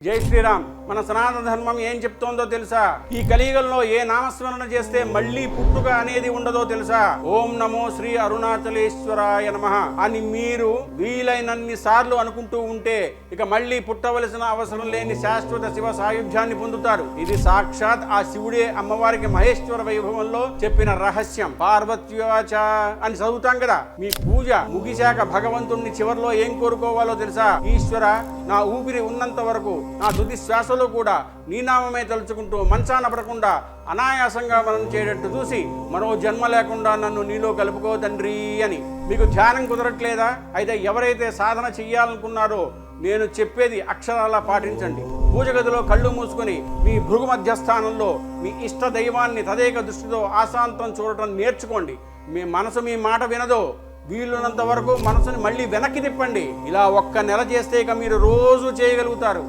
జై శ్రీరామ్ మన సనాతన ధర్మం ఏం చెప్తోందో తెలుసా? ఈ కలియుగంలో ఏ నామస్మరణ చేస్తే మళ్ళీ పుట్టుక అనేది ఉండదో తెలుసా? ఓం నమో శ్రీ అరుణాచలేశ్వరాయ నమ అని మీరు వీలైనన్ని సార్లు అనుకుంటూ ఉంటే ఇక మళ్ళీ పుట్టవలసిన అవసరం లేని శాశ్వత శివ సాయుధ్యాన్ని పొందుతారు. ఇది సాక్షాత్ ఆ శివుడే అమ్మవారికి మహేశ్వర వైభవంలో చెప్పిన రహస్యం. పార్వత్యవాచ అని చదువుతాం కదా? మీ పూజ ముగిశాక భగవంతుణ్ణి చివర్లో ఏం కోరుకోవాలో తెలుసా? ఈశ్వర నా ఊపిరి ఉన్నంత వరకు నా తుది శ్వాసలో కూడా నీనామమే తలుచుకుంటూ మంచాన పడకుండా అనాయాసంగా మనం చేయటట్టు చూసి మరో జన్మ లేకుండా నన్ను నీలో కలుపుకో తండ్రి అని మీకు ధ్యానం కుదరట్లేదా? అయితే ఎవరైతే సాధన చెయ్యాలనుకున్నారో నేను చెప్పేది అక్షరాలా పాటించండి. పూజ గదిలో కళ్ళు మూసుకొని మీ భృగు మధ్యస్థానంలో మీ ఇష్ట దైవాన్ని తదేక దృష్టితో ఆశాంతం చూడటం నేర్చుకోండి. మీ మనసు మీ మాట వినదో వీలున్నంత వరకు మనసుని మళ్ళీ వెనక్కి తిప్పండి. ఇలా ఒక్క నెల చేస్తే ఇక మీరు రోజు చేయగలుగుతారు.